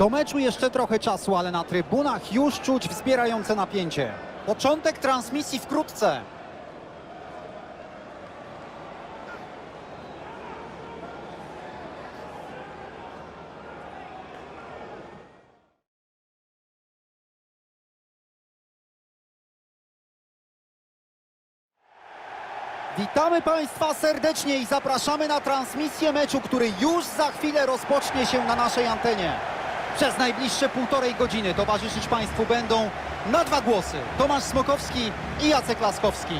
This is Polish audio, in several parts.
Do meczu jeszcze trochę czasu, ale na trybunach już czuć wzbierające napięcie. Początek transmisji wkrótce. Witamy Państwa serdecznie i zapraszamy na transmisję meczu, który już za chwilę rozpocznie się na naszej antenie. Przez najbliższe półtorej godziny towarzyszyć Państwu będą na dwa głosy Tomasz Smokowski i Jacek Laskowski.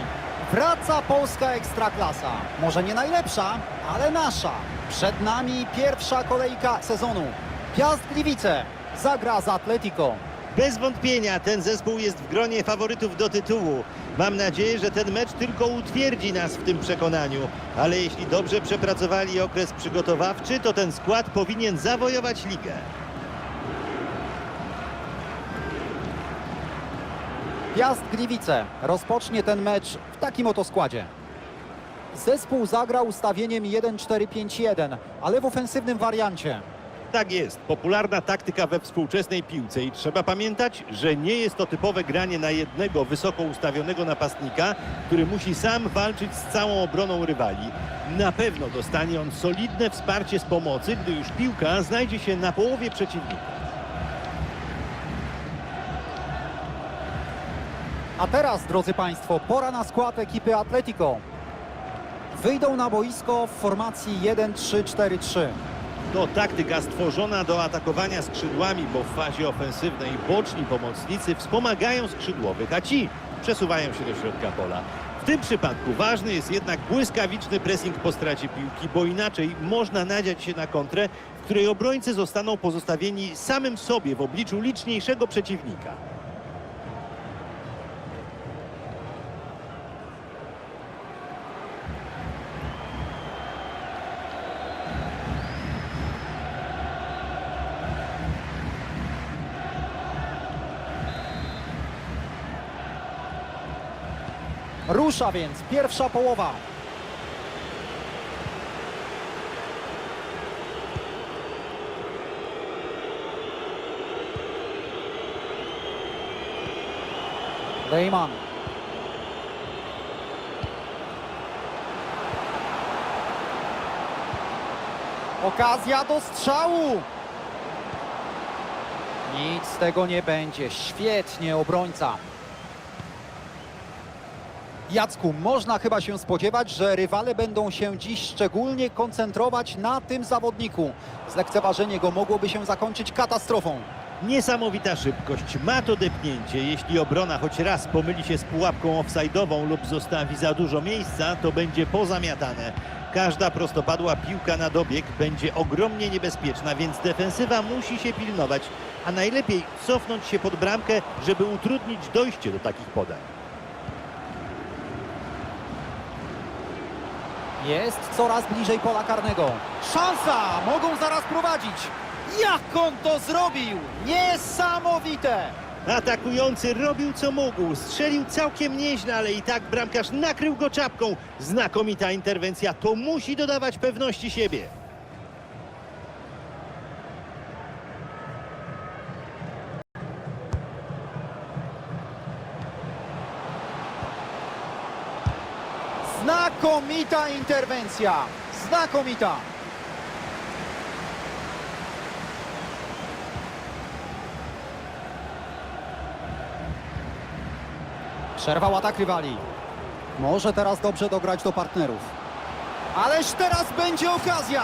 Wraca polska ekstraklasa. Może nie najlepsza, ale nasza. Przed nami pierwsza kolejka sezonu. Piast Gliwice zagra z Atletico. Bez wątpienia ten zespół jest w gronie faworytów do tytułu. Mam nadzieję, że ten mecz tylko utwierdzi nas w tym przekonaniu. Ale jeśli dobrze przepracowali okres przygotowawczy, to ten skład powinien zawojować ligę. Piast Gliwice rozpocznie ten mecz w takim oto składzie. Zespół zagrał ustawieniem 1-4-5-1, ale w ofensywnym wariancie. Tak jest, popularna taktyka we współczesnej piłce i trzeba pamiętać, że nie jest to typowe granie na jednego wysoko ustawionego napastnika, który musi sam walczyć z całą obroną rywali. Na pewno dostanie on solidne wsparcie z pomocy, gdy już piłka znajdzie się na połowie przeciwnika. A teraz, drodzy Państwo, pora na skład ekipy Atletico. Wyjdą na boisko w formacji 1-3-4-3. To taktyka stworzona do atakowania skrzydłami, bo w fazie ofensywnej boczni pomocnicy wspomagają skrzydłowych, a ci przesuwają się do środka pola. W tym przypadku ważny jest jednak błyskawiczny pressing po stracie piłki, bo inaczej można nadziać się na kontrę, w której obrońcy zostaną pozostawieni samym sobie w obliczu liczniejszego przeciwnika. Rusza więc pierwsza połowa. Lejman. Okazja do strzału. Nic z tego nie będzie. Świetnie obrońca. Jacku, można chyba się spodziewać, że rywale będą się dziś szczególnie koncentrować na tym zawodniku. Zlekceważenie go mogłoby się zakończyć katastrofą. Niesamowita szybkość, ma to depnięcie. Jeśli obrona choć raz pomyli się z pułapką offside'ową lub zostawi za dużo miejsca, to będzie pozamiatane. Każda prostopadła piłka na dobieg będzie ogromnie niebezpieczna, więc defensywa musi się pilnować, a najlepiej cofnąć się pod bramkę, żeby utrudnić dojście do takich podań. Jest coraz bliżej pola karnego. Szansa! Mogą zaraz prowadzić. Jak on to zrobił? Niesamowite! Atakujący robił co mógł, strzelił całkiem nieźle, ale i tak bramkarz nakrył go czapką. Znakomita interwencja, to musi dodawać pewności siebie. Znakomita interwencja! Znakomita! Przerwał atak rywali. Może teraz dobrze dograć do partnerów. Ależ teraz będzie okazja!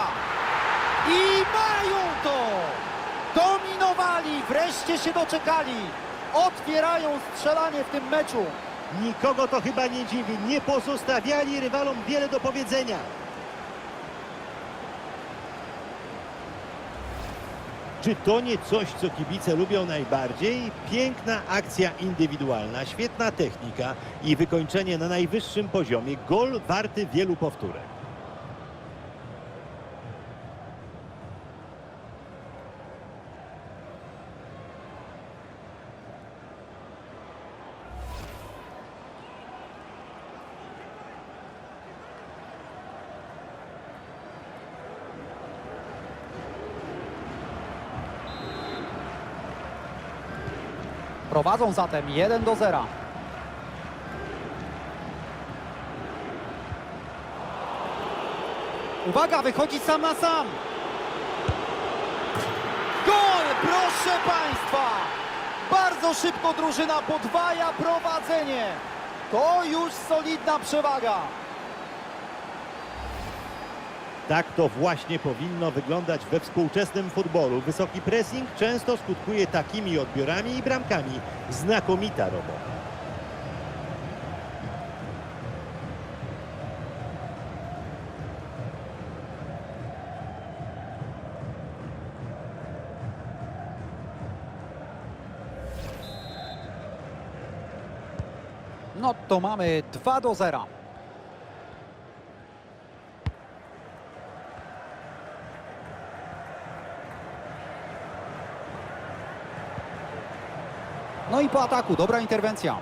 I mają to! Dominowali! Wreszcie się doczekali! Otwierają strzelanie w tym meczu. Nikogo to chyba nie dziwi, nie pozostawiali rywalom wiele do powiedzenia. Czy to nie coś, co kibice lubią najbardziej? Piękna akcja indywidualna, świetna technika i wykończenie na najwyższym poziomie. Gol warty wielu powtórek. Prowadzą zatem 1 do 0. Uwaga, wychodzi sam na sam. Gol, proszę Państwa! Bardzo szybko drużyna podwaja prowadzenie. To już solidna przewaga. Tak to właśnie powinno wyglądać we współczesnym futbolu. Wysoki pressing często skutkuje takimi odbiorami i bramkami. Znakomita robota. No to mamy 2 do 0. No i po ataku, dobra interwencja.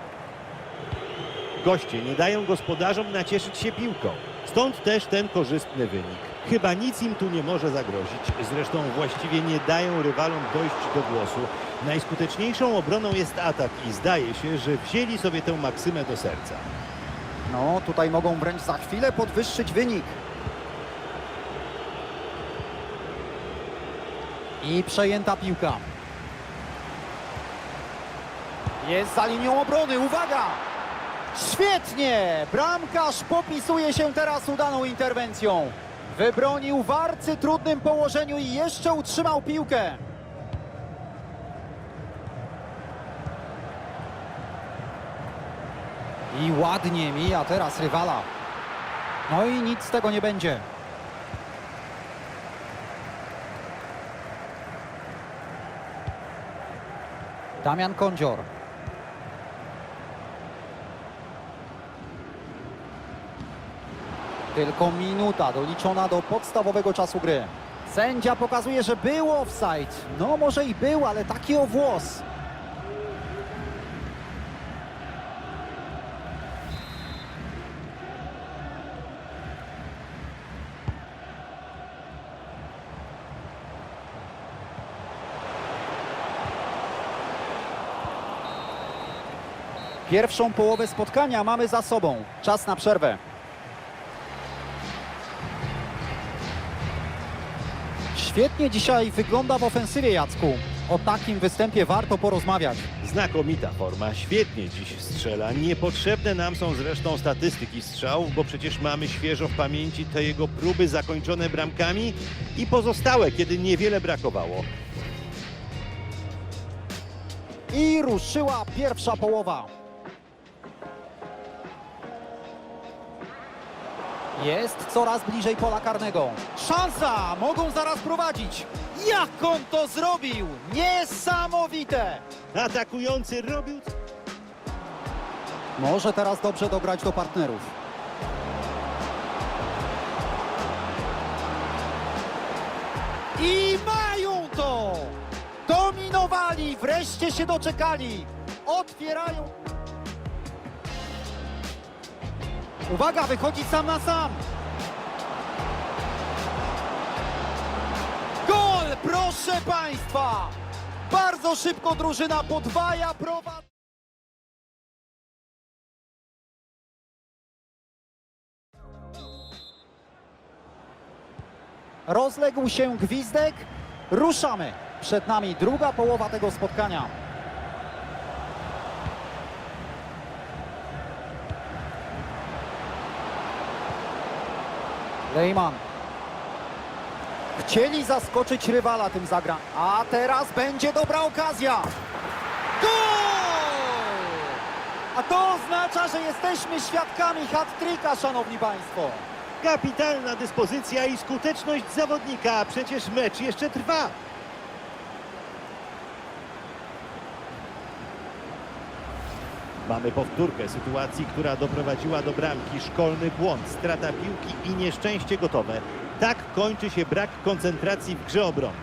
Goście nie dają gospodarzom nacieszyć się piłką. Stąd też ten korzystny wynik. Chyba nic im tu nie może zagrozić. Zresztą właściwie nie dają rywalom dojść do głosu. Najskuteczniejszą obroną jest atak i zdaje się, że wzięli sobie tę maksymę do serca. No, tutaj mogą wręcz za chwilę podwyższyć wynik. I przejęta piłka. Jest za linią obrony, uwaga! Świetnie! Bramkarz popisuje się teraz udaną interwencją. Wybronił w arcy trudnym położeniu i jeszcze utrzymał piłkę. I ładnie mija teraz rywala. No i nic z tego nie będzie. Damian Kądzior. Tylko minuta doliczona do podstawowego czasu gry. Sędzia pokazuje, że był offside. No może i był, ale taki o włos. Pierwszą połowę spotkania mamy za sobą. Czas na przerwę. Świetnie dzisiaj wygląda w ofensywie Jacku. O takim występie warto porozmawiać. Znakomita forma, świetnie dziś strzela. Niepotrzebne nam są zresztą statystyki strzałów, bo przecież mamy świeżo w pamięci te jego próby zakończone bramkami i pozostałe, kiedy niewiele brakowało. I ruszyła pierwsza połowa. Jest coraz bliżej pola karnego. Szansa! Mogą zaraz prowadzić. Jak on to zrobił? Niesamowite! Atakujący robił... Może teraz dobrze dobrać do partnerów. I mają to! Dominowali, wreszcie się doczekali. Otwierają. Uwaga, wychodzi sam na sam. Gol, proszę Państwa! Bardzo szybko drużyna podwaja prowadzi. Rozległ się gwizdek. Ruszamy. Przed nami druga połowa tego spotkania. Lejman. Chcieli zaskoczyć rywala tym zagra. A teraz będzie dobra okazja. Gol! A to oznacza, że jesteśmy świadkami hat-tricka, szanowni państwo. Kapitalna dyspozycja i skuteczność zawodnika, przecież mecz jeszcze trwa. Mamy powtórkę sytuacji, która doprowadziła do bramki. Szkolny błąd, strata piłki i nieszczęście gotowe. Tak kończy się brak koncentracji w grze obrony.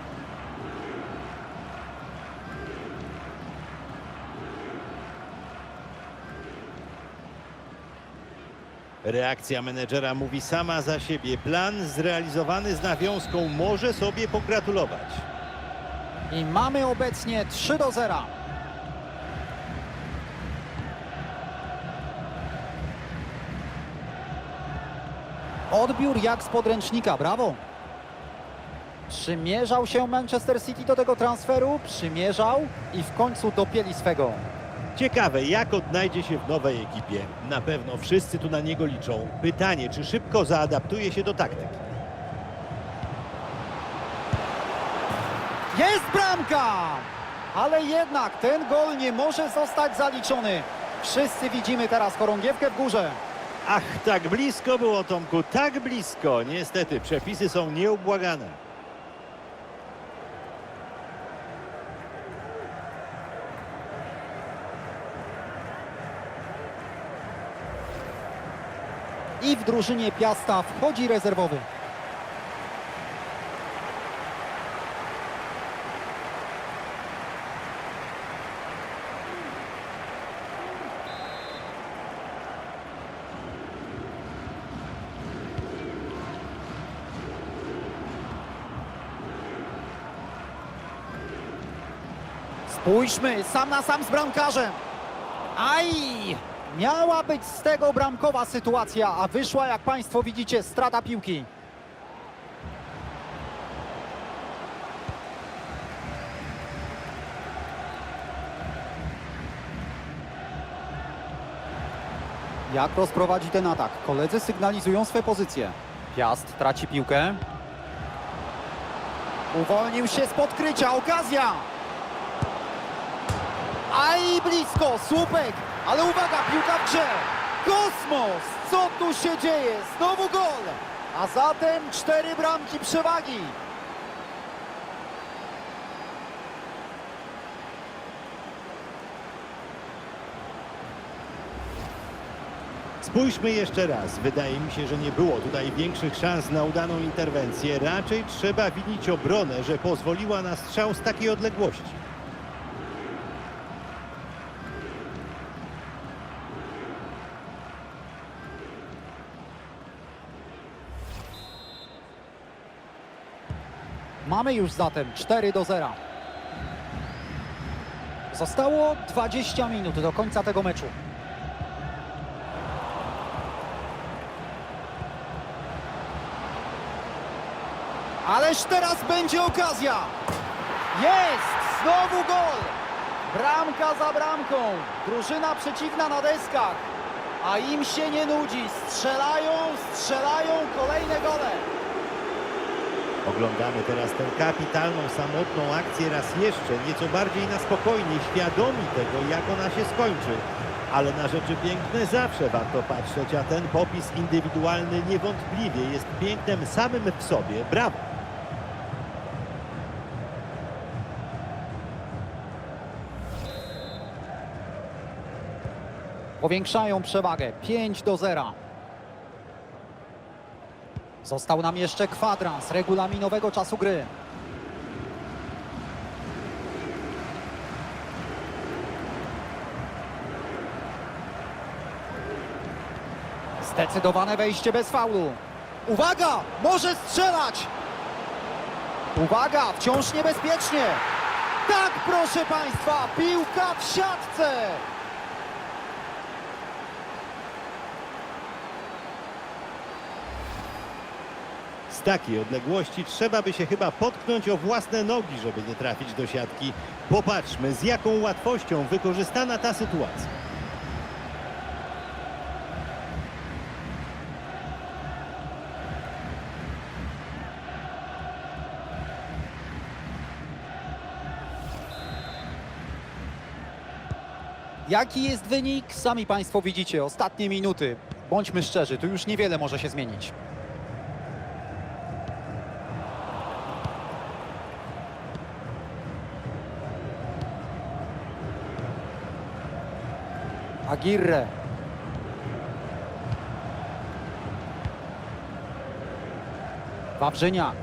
Reakcja menedżera mówi sama za siebie. Plan zrealizowany z nawiązką może sobie pogratulować. I mamy obecnie 3 do 0. Odbiór jak z podręcznika, brawo. Przymierzał się Manchester City do tego transferu, przymierzał i w końcu dopięli swego. Ciekawe, jak odnajdzie się w nowej ekipie. Na pewno wszyscy tu na niego liczą. Pytanie, czy szybko zaadaptuje się do taktyki. Jest bramka! Ale jednak ten gol nie może zostać zaliczony. Wszyscy widzimy teraz chorągiewkę w górze. Ach, tak blisko było Tomku, tak blisko. Niestety, przepisy są nieubłagane. I w drużynie Piasta wchodzi rezerwowy. Spójrzmy, sam na sam z bramkarzem. Aj! Miała być z tego bramkowa sytuacja, a wyszła, jak Państwo widzicie, strata piłki. Jak rozprowadzi ten atak? Koledzy sygnalizują swe pozycje. Piast traci piłkę. Uwolnił się z podkrycia, okazja! Aj, blisko, słupek, ale uwaga, piłka w grze. Kosmos, co tu się dzieje? Znowu gol, a zatem cztery bramki przewagi. Spójrzmy jeszcze raz. Wydaje mi się, że nie było tutaj większych szans na udaną interwencję. Raczej trzeba winić obronę, że pozwoliła na strzał z takiej odległości. Mamy już zatem 4 do 0. Zostało 20 minut do końca tego meczu. Ależ teraz będzie okazja. Jest! Znowu gol! Bramka za bramką. Drużyna przeciwna na deskach. A im się nie nudzi. Strzelają, strzelają kolejne gole. Oglądamy teraz tę kapitalną, samotną akcję raz jeszcze, nieco bardziej na spokojnie, świadomi tego, jak ona się skończy. Ale na rzeczy piękne zawsze warto patrzeć, a ten popis indywidualny niewątpliwie jest pięknem samym w sobie. Brawo! Powiększają przewagę 5 do 0. Został nam jeszcze kwadrans regulaminowego czasu gry. Zdecydowane wejście bez faulu. Uwaga! Może strzelać! Uwaga! Wciąż niebezpiecznie! Tak, proszę Państwa! Piłka w siatce! Z takiej odległości trzeba by się chyba potknąć o własne nogi, żeby nie trafić do siatki. Popatrzmy, z jaką łatwością wykorzystana ta sytuacja. Jaki jest wynik? Sami Państwo widzicie, ostatnie minuty. Bądźmy szczerzy, tu już niewiele może się zmienić. Aguirre. Wawrzyniak.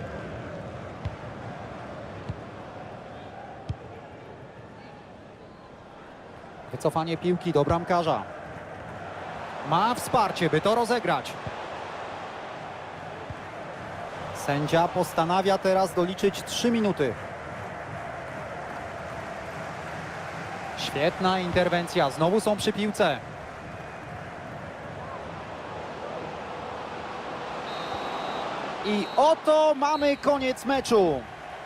Wycofanie piłki do bramkarza. Ma wsparcie, by to rozegrać. Sędzia postanawia teraz doliczyć 3 minuty. Świetna interwencja, znowu są przy piłce. I oto mamy koniec meczu.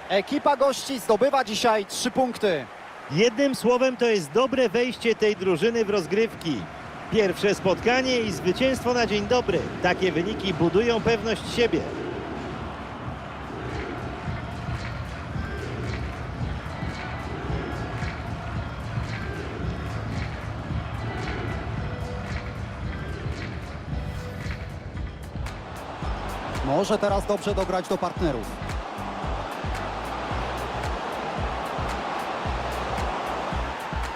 Ekipa gości zdobywa dzisiaj trzy punkty. Jednym słowem to jest dobre wejście tej drużyny w rozgrywki. Pierwsze spotkanie i zwycięstwo na dzień dobry. Takie wyniki budują pewność siebie. Może teraz dobrze dograć do partnerów.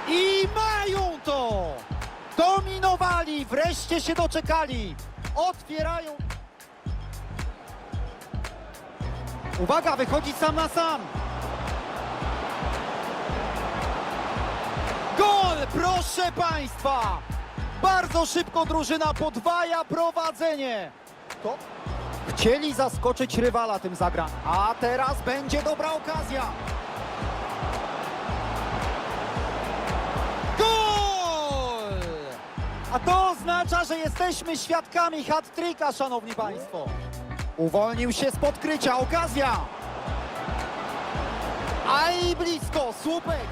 I mają to! Dominowali, wreszcie się doczekali. Otwierają. Uwaga, wychodzi sam na sam. Gol, proszę Państwa! Bardzo szybko drużyna podwaja prowadzenie. To Chcieli zaskoczyć rywala tym zagra. A teraz będzie dobra okazja. Gol! A to oznacza, że jesteśmy świadkami hat-tricka, szanowni państwo. Uwolnił się z podkrycia, okazja. A i blisko, słupek.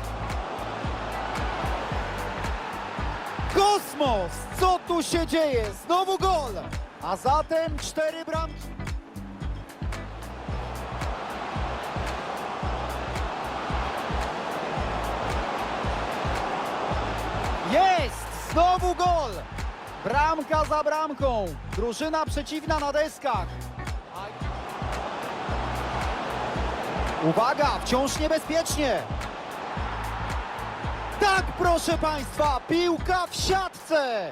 Kosmos! Co tu się dzieje? Znowu gol! A zatem cztery bramki. Jest! Znowu gol! Bramka za bramką. Drużyna przeciwna na deskach. Uwaga, wciąż niebezpiecznie. Tak, proszę Państwa, piłka w siatce.